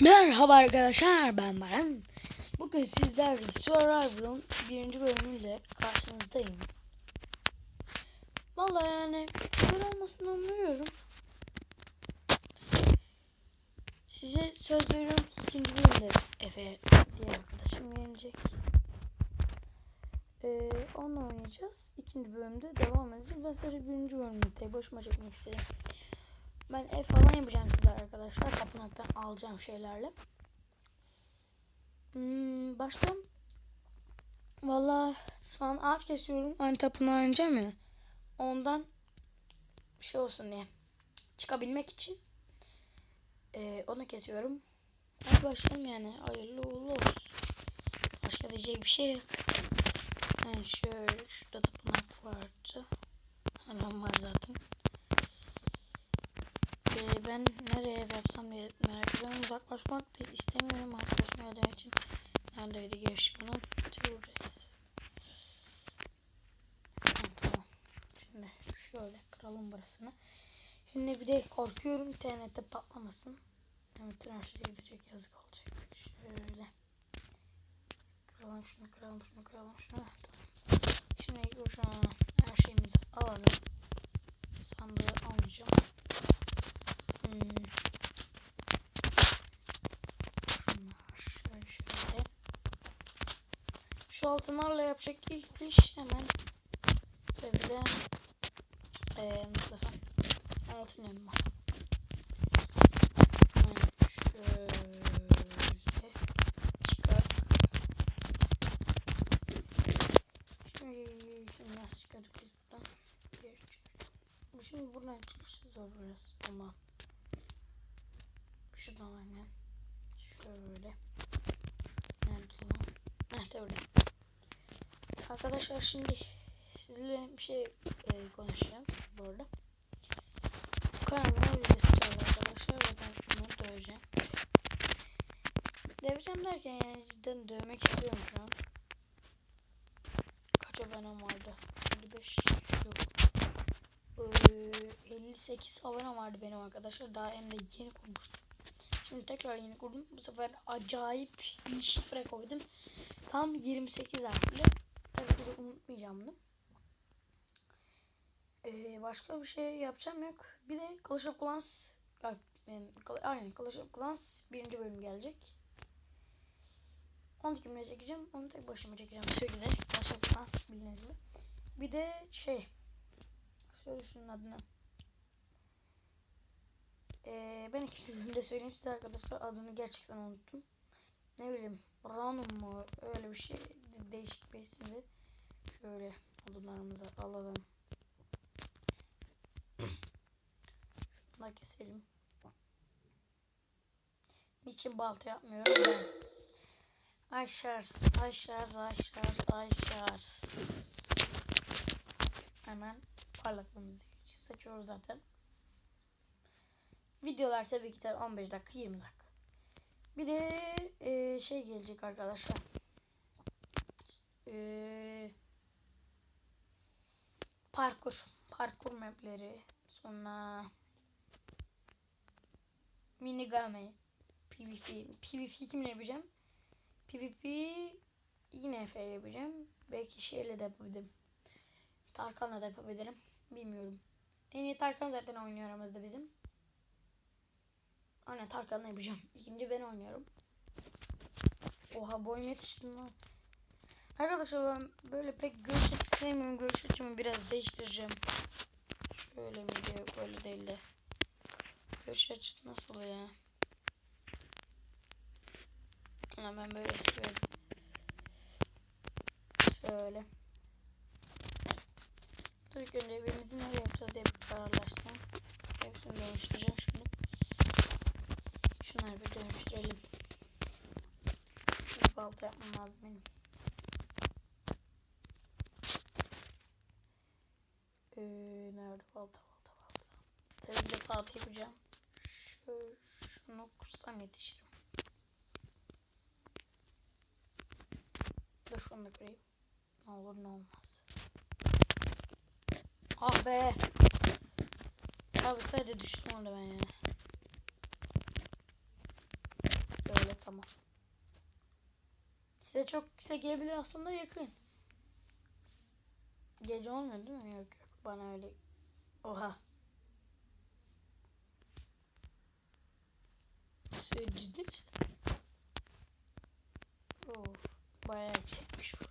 Merhaba arkadaşlar ben Baran. Bugün sizlerle Survivor'un birinci bölümüyle karşınızdayım. Vallahi yani böyle olmasını anlıyorum. Size söz veriyorum ki ikinci bölümde Efe diye arkadaşım gelecek. Ee, onunla oynayacağız. İkinci bölümde devam edeceğiz. Ben sadece birinci bölümde tek başıma çekmek istedim. Ben ev falan yapacağım size arkadaşlar. Tapınaktan alacağım şeylerle. Hmm, başka? Valla şu an ağaç kesiyorum. Hani tapınağı oynayacağım ya. Ondan bir şey olsun diye. Çıkabilmek için. Ee, onu kesiyorum. Hadi başlayalım yani. Hayırlı uğurlu olsun. Başka diyecek bir şey yok. Yani şöyle şurada tapınak vardı. Hemen var zaten. Ben nereye ev yapsam diye merak ediyorum. Uzaklaşmak da istemiyorum arkadaşım ödem için. Neredeydi giriş bunun? Tamam. Şimdi şöyle kıralım burasını. Şimdi bir de korkuyorum internette patlamasın. Hem bütün her şey gidecek yazık olacak. Şöyle. Kıralım şunu kıralım şunu kıralım şunu. Tamam. Şimdi an her şeyimizi alalım. Sandığı almayacağım. Hmm. Şunlar şöyle şöyle. Şu altınlarla yapacak ilk iş hemen tabi de eee nasıl desem altın elma. Şöyle çıkar. Şimdi, şimdi nasıl çıkardık biz buradan? Geri çıktık. Şimdi buradan çıkışı zor biraz ama şuradan aynen şöyle Arkadaşlar şimdi sizinle bir şey e, konuşacağım bu arada. Kanalıma video istiyorum arkadaşlar ve ben şunu döveceğim. Döveceğim derken yani cidden dövmek istiyorum şu an. Kaç abonem vardı? 55 yok. Ee, 58 abonem vardı benim arkadaşlar. Daha hem de yeni kurmuştum. Şimdi tekrar yeni kurdum. Bu sefer acayip bir şifre koydum. Tam 28 harfli. Tabii ki de unutmayacağım bunu. Ee, başka bir şey yapacağım yok. Bir de Clash of Clans aynen Clash of Clans birinci bölüm gelecek. Onu kimle çekeceğim? Onu tek başıma çekeceğim. Şöyle Clash of Clans bildiğiniz gibi. Bir de şey şöyle şunun adını ee, ben ikinci bölümde söyleyeyim size arkadaşlar adını gerçekten unuttum. Ne bileyim Ranum mu öyle bir şey değişik bir isimdi. Şöyle odunlarımızı alalım. Şunu da keselim. Niçin balta yapmıyorum ben? Ay şarj, ay şarj. Hemen parlaklığımızı seçiyoruz zaten. Videolar tabii ki tabii 15 dakika 20 dakika. Bir de e, şey gelecek arkadaşlar. E, parkur. Parkur mapleri. Sonra minigame. PvP. PvP kimle yapacağım? PvP yine Efe yapacağım. Belki şeyle de yapabilirim. Tarkan'la da yapabilirim. Bilmiyorum. En iyi Tarkan zaten oynuyor aramızda bizim. Aynen Tarkan'la yapacağım. İkinci ben oynuyorum. Oha boyum yetiştim lan. Arkadaşlar ben böyle pek görüş açısı sevmiyorum. Görüş açımı biraz değiştireceğim. Şöyle mi diyor böyle değil de. Görüş açısı nasıl ya? Ama ben böyle istiyorum. Şöyle. İlk önce evimizi nereye yapacağız diye bir kararlaştım. Hepsini dönüştüreceğim şimdi. Şunları bir dönüştürelim. Bir balta yapmam lazım benim. Ee, balta balta balta. Tabii de balta yapacağım. Şöyle, şunu kursam yetişirim. Da şunu da kırayım. Ne olur ne olmaz. Ah be. Abi sadece düştüm orada ben ya. ama. Size çok yüksek gelebilir aslında yakın. Gece olmuyor değil mi? Yok yok bana öyle. Oha. Sen ciddi misin? Of, bayağı yüksekmiş bu.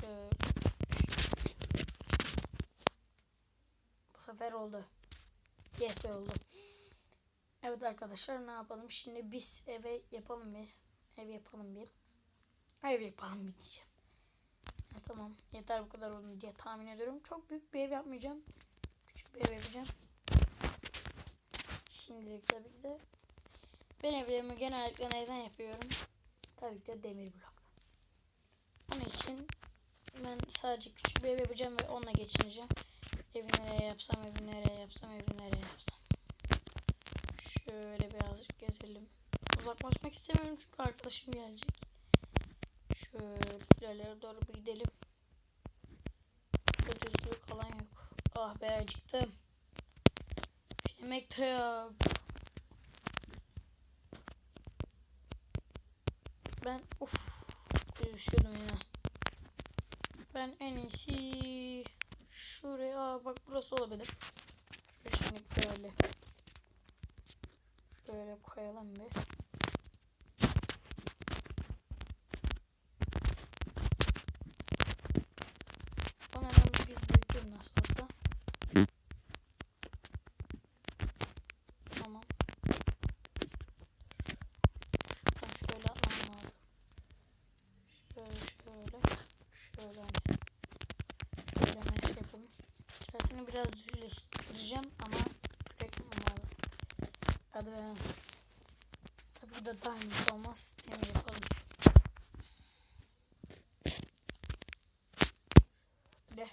Şöyle. Bu sefer oldu. Yes be oldu. Evet arkadaşlar ne yapalım? Şimdi biz eve yapalım bir. Ev yapalım bir. Ev yapalım bir diyeceğim. Ya tamam yeter bu kadar oldu diye tahmin ediyorum. Çok büyük bir ev yapmayacağım. Yapacağım. Şimdilik tabii ki de. Ben evlerimi genellikle neyden yapıyorum? Tabii ki de demir bloktan. Onun için ben sadece küçük bir ev yapacağım ve onunla geçineceğim. Evi nereye yapsam, evi nereye yapsam, evi nereye yapsam. Şöyle birazcık gezelim. Uzaklaşmak istemiyorum çünkü arkadaşım gelecek. Şöyle ilerlere doğru bir gidelim. Burada düzlük alan yok. Ah be acıktım. Yemek de yok. Ben of üşüdüm ya. Ben en iyisi şuraya bak burası olabilir. Şöyle böyle böyle koyalım bir. Bana ben biz büyütürüm nasıl olsa. Tamam. Şuradan şöyle atmam lazım. Şöyle şöyle. Şöyle hemen şey yapalım. İçerisini biraz düzleştireceğim ama bırakmam lazım. Hadi. Tabii bu da diamond olmaz. Demir yapalım. De.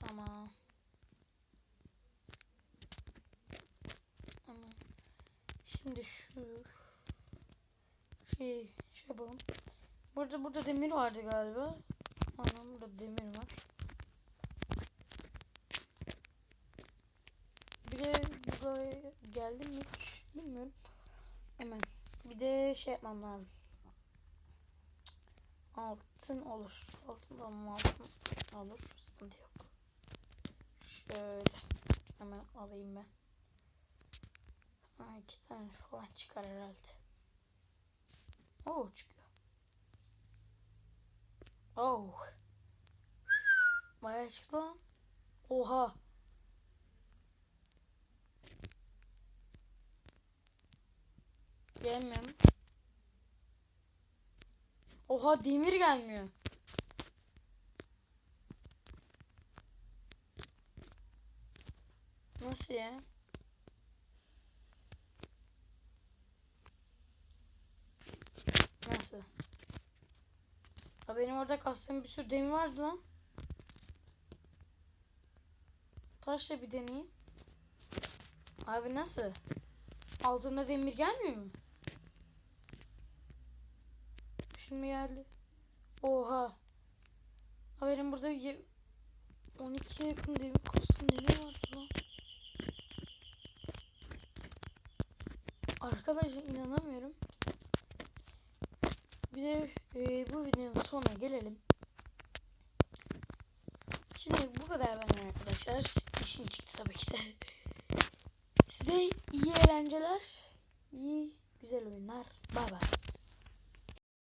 Tamam. Tamam. Şimdi şu şey yapalım. Burada burada demir vardı galiba. Anam burada demir var. Bir de buraya geldim mi hiç bilmiyorum. Hemen. Bir de şey yapmam lazım. Altın olur. Altın tamam altın olur. Sıkıntı yok. Şöyle. Hemen alayım ben. Ha, iki tane falan çıkar herhalde. Oo çıkıyor. Oh. Bayağı çıktı lan. Oha. Gelmiyor mu? Oha demir gelmiyor. Nasıl ya? Nasıl? Ha benim orada kastığım bir sürü demir vardı lan. Taşla bir deneyeyim. Abi nasıl? Altında demir gelmiyor mu? Şimdi geldi. Oha. Ha benim burada ye- 12'ye yakın demir kastım demir vardı lan. Arkadaşlar inanamıyorum. Bir de e, bu videonun sonuna gelelim. Şimdi bu kadar benden arkadaşlar. İşim çıktı tabii ki de. Size iyi eğlenceler, iyi güzel oyunlar. Bay bay.